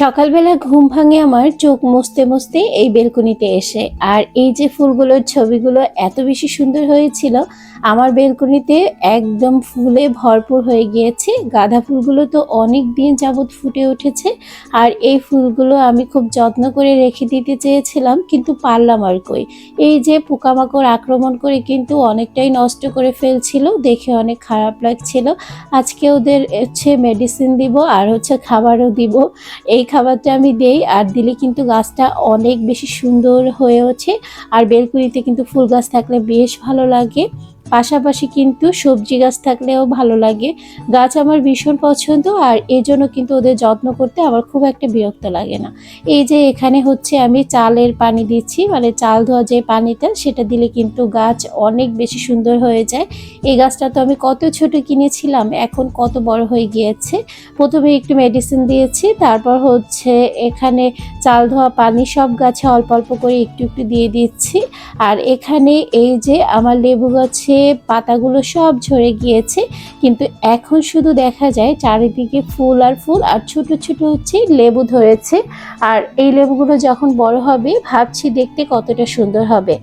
সকালবেলা ঘুম ভাঙে আমার চোখ মুছতে মুছতে এই বেলকনিতে এসে। আর এই যে ফুলগুলোর ছবিগুলো এত বেশি সুন্দর হয়েছিল, আমার বেলকনিতে একদম ফুলে ভরপুর হয়ে গিয়েছে। গাঁদা ফুলগুলো তো অনেক দিন যাবৎ ফুটে উঠেছে, আর এই ফুলগুলো আমি খুব যত্ন করে রেখে দিতে চেয়েছিলাম, কিন্তু পারলাম আর কই। এই যে পোকামাকড় আক্রমণ করে কিন্তু অনেকটাই নষ্ট করে ফেলছিল, দেখে অনেক খারাপ লাগছিল। আজকে ওদের হচ্ছে মেডিসিন দিব আর হচ্ছে খাবারও দিব। এই খাবারটা আমি দেই, আর দিলে কিন্তু গাছটা অনেক বেশি সুন্দর হয়ে ওঠে। আর বেলকুনিতে কিন্তু ফুল গাছ থাকলে বেশ ভালো লাগে। পাশাপাশি কিন্তু সবজি গাছ থাকলেও ভালো লাগে। গাছ আমার ভীষণ পছন্দ আর এই জন্য কিন্তু ওদের যত্ন করতে আমার খুব একটা বিরক্ত লাগে না। এই যে এখানে হচ্ছে আমি চালের পানি দিচ্ছি মানে চাল ধোয়া যে পানিটা সেটা দিলে কিন্তু গাছ অনেক বেশি সুন্দর হয়ে যায়। এই গাছটা তো আমি কত ছোট কিনেছিলাম, এখন কত বড় হয়ে গিয়েছে। প্রথমে একটু মেডিসিন দিয়েছি, তারপর হচ্ছে এখানে চাল ধোয়া পানি সব গাছে অল্প অল্প করে একটু একটু দিয়ে দিচ্ছি। আর এখানে এই যে আমার লেবু গাছে পাতাগুলো সব ঝরে গিয়েছে, কিন্তু এখন শুধু দেখা যায় চারিদিকে ফুল আর ফুল, আর ছোট ছোট হচ্ছে লেবু ধরেছে। আর এই লেবুগুলো যখন বড় হবে, ভাবছি দেখতে কতটা সুন্দর হবে।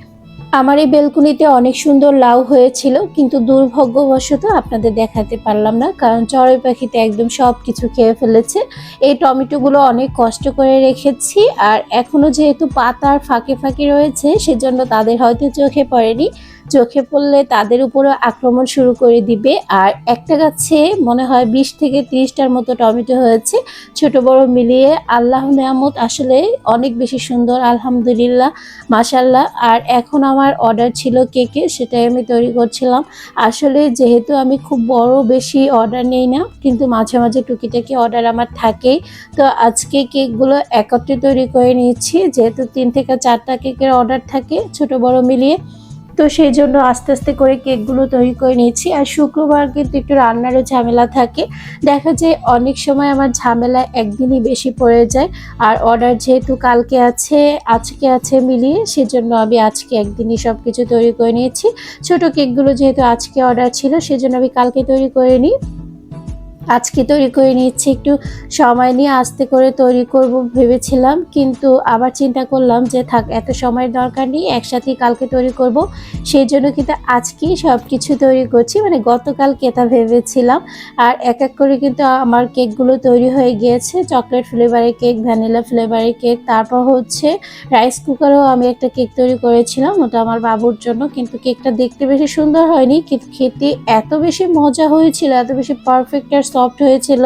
আমার এই বেলকুনিতে অনেক সুন্দর লাউ হয়েছিল, কিন্তু দুর্ভাগ্যবশত আপনাদের দেখাতে পারলাম না, কারণ চড়ুই পাখিতে একদম সব কিছু খেয়ে ফেলেছে। এই টমেটোগুলো অনেক কষ্ট করে রেখেছি, আর এখনও যেহেতু পাতার ফাঁকে ফাঁকে রয়েছে, সেজন্য তাদের হয়তো চোখে পড়েনি। চোখে পড়লে তাদের উপরও আক্রমণ শুরু করে দিবে। আর একটা গাছে মনে হয় বিশ থেকে তিরিশটার মতো টমেটো হয়েছে। ছোট বড় মিলিয়ে আল্লাহ নেয়ামত আসলে অনেক বেশি সুন্দর, আলহামদুলিল্লাহ মাসাল্লাহ আর এখন আমার অর্ডার ছিল কেকে সেটাই আমি তৈরি করছিলাম। আসলে যেহেতু আমি খুব বড় বেশি অর্ডার নেই না, কিন্তু মাঝে মাঝে টুকিটাকি অর্ডার আমার থাকেই। তো আজকে কেকগুলো একত্রে তৈরি করে নিয়েছি। যেহেতু তিন থেকে চারটা কেকের অর্ডার থাকে ছোট বড় মিলিয়ে। তো সেই জন্য আস্তে আস্তে করে কেকগুলো তৈরি করে নিয়েছি। আর শুক্রবার কিন্তু একটু রান্নারও ঝামেলা থাকে। দেখা যায় অনেক সময় আমার ঝামেলা একদিনই বেশি পড়ে যায়। আর অর্ডার যেহেতু কালকে আছে, আজকে আছে মিলিয়ে, সেজন্য আমি আজকে একদিনই সব কিছু তৈরি করে নিয়েছি। ছোট কেকগুলো যেহেতু আজকে অর্ডার ছিল, সেজন্য আমি কালকে তৈরি করে নিই। আজকে তৈরি করে নিচ্ছি একটু সময় নিয়ে আস্তে করে তৈরি করব ভেবেছিলাম, কিন্তু আবার চিন্তা করলাম যে থাক, এত সময়ের দরকার নেই, একসাথেই কালকে তৈরি করব। সেই জন্য কিন্তু আজকেই সব কিছু তৈরি করছি মানে গতকাল কেতা ভেবেছিলাম। আর এক এক করে কিন্তু আমার কেকগুলো তৈরি হয়ে গিয়েছে, চকলেট ফ্লেভারের কেক, ভ্যানিলা ফ্লেভারের কেক, তারপর হচ্ছে রাইস কুকারেও আমি একটা কেক তৈরি করেছিলাম, ওটা আমার বাবুর জন্য, কিন্তু কেকটা দেখতে বেশি সুন্দর হয়নি, কিন্তু খেতে এত বেশি মজা হয়েছিল, এত বেশি পারফেক্ট আর সফট হয়েছিল।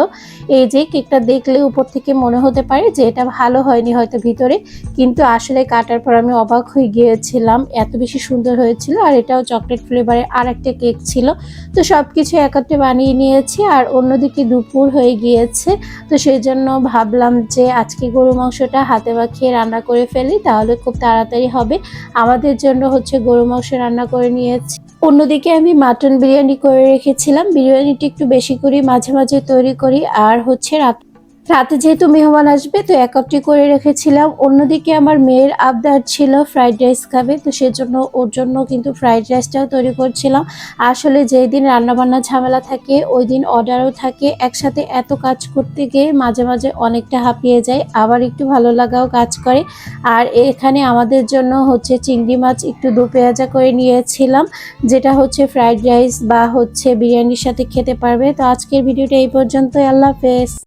এই যে কেকটা দেখলে উপর থেকে মনে হতে পারে যে এটা ভালো হয়নি হয়তো ভিতরে। কিন্তু আসলে কাটার পর আমি অবাক হয়ে গিয়েছিলাম এত বেশি সুন্দর হয়েছিল। আর এটাও চকলেট ফ্লেভারের আর একটা কেক ছিল। তো সব কিছু একত্রে বানিয়ে নিয়েছি আর অন্যদিকে দুপুর হয়ে গিয়েছে। তো সেই জন্য ভাবলাম যে আজকে গরু মাংসটা হাতে মাখিয়ে রান্না করে ফেলি, তাহলে খুব তাড়াতাড়ি হবে। আমাদের জন্য হচ্ছে গরু মাংস রান্না করে নিয়েছি। অন্যদিকে আমি মাটন বিরিয়ানি করে রেখেছিলাম। বিরিয়ানিটা একটু বেশি করে মাঝে মাঝে তৈরি করি আর হচ্ছে রাত রাতে যেহেতু মেহমান আসবে, তো একত্রে করে রেখেছিলাম। অন্যদিকে আমার মেয়ের আবদার ছিল ফ্রাইড রাইস খাবে, তো সেজন্য ওর জন্য কিন্তু ফ্রাইড রাইসটাও তৈরি করছিলাম। আসলে যেই দিন রান্নাবান্না ঝামেলা থাকে, ওই দিন অর্ডারও থাকে। একসাথে এত কাজ করতে গিয়ে মাঝে মাঝে অনেকটা হাঁপিয়ে যায় আবার একটু ভালো লাগাও কাজ করে। আর এখানে আমাদের জন্য হচ্ছে চিংড়ি মাছ একটু দু পেঁয়াজা করে নিয়েছিলাম, যেটা হচ্ছে ফ্রাইড রাইস বা হচ্ছে বিরিয়ানির সাথে খেতে পারবে। তো আজকের ভিডিওটা এই পর্যন্তই, আল্লাহ হাফেজ।